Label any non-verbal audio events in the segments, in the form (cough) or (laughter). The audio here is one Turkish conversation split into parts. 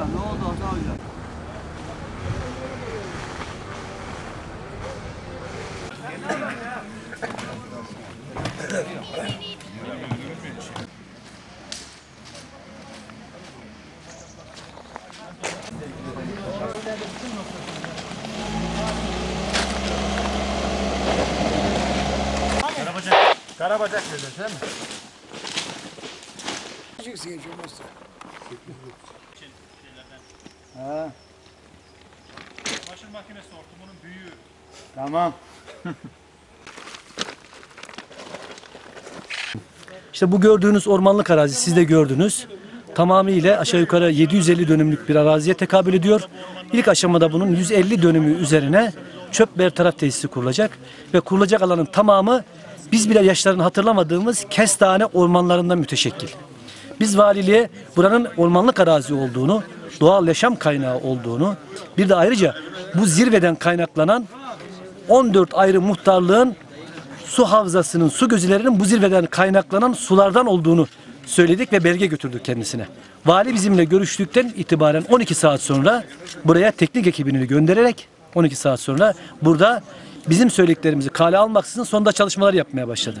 Ne oldu Hasan Hoca? Karabacak dedin değil mi? Ha. Çamaşır makinesi hortumunun büyüğü. Tamam. (laughs) İşte bu gördüğünüz ormanlık arazi siz de gördünüz. Tamamıyla aşağı yukarı 750 dönümlük bir araziye tekabül ediyor. İlk aşamada bunun 150 dönümü üzerine çöp bertaraf tesisi kurulacak ve kurulacak alanın tamamı biz bile yaşlarını hatırlamadığımız kestane ormanlarından müteşekkil. Biz valiliğe buranın ormanlık arazi olduğunu, doğal yaşam kaynağı olduğunu, bir de ayrıca bu zirveden kaynaklanan 14 ayrı muhtarlığın su havzasının, su gözülerinin bu zirveden kaynaklanan sulardan olduğunu söyledik ve belge götürdük kendisine. Vali bizimle görüştükten itibaren 12 saat sonra buraya teknik ekibini göndererek 12 saat sonra burada bizim söylediklerimizi kale almaksızın sonda çalışmalar yapmaya başladı.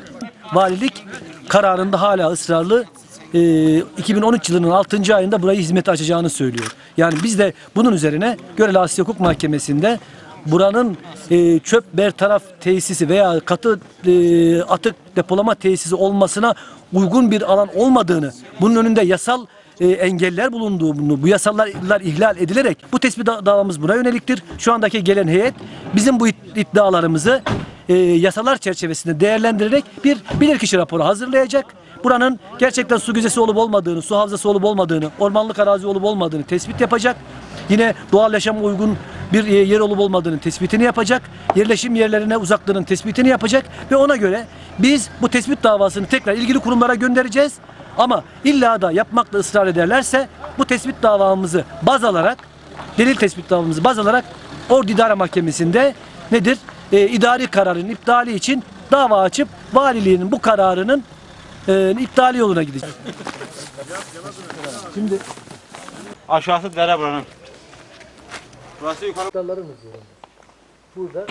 Valilik kararında hala ısrarlı e, 2013 yılının 6. ayında burayı hizmete açacağını söylüyor. Yani biz de bunun üzerine Göreli Asya Hukuk Mahkemesi'nde buranın e, çöp bertaraf tesisi veya katı e, atık depolama tesisi olmasına uygun bir alan olmadığını, bunun önünde yasal e, engeller bulunduğunu, bu yasallar ihlal edilerek bu tespit da- davamız buna yöneliktir. Şu andaki gelen heyet bizim bu id- iddialarımızı e, yasalar çerçevesinde değerlendirerek bir bilirkişi raporu hazırlayacak. Buranın gerçekten su güzesi olup olmadığını, su havzası olup olmadığını, ormanlık arazi olup olmadığını tespit yapacak. Yine doğal yaşama uygun bir e, yer olup olmadığının tespitini yapacak. Yerleşim yerlerine uzaklığının tespitini yapacak ve ona göre biz bu tespit davasını tekrar ilgili kurumlara göndereceğiz. Ama illa da yapmakla ısrar ederlerse bu tespit davamızı baz alarak delil tespit davamızı baz alarak Ordu İdare Mahkemesi'nde nedir? E, idari kararın iptali için dava açıp valiliğinin bu kararının e, iptali yoluna gidecek. Şimdi Aşağısı dere buranın. Burası yukarı. Burada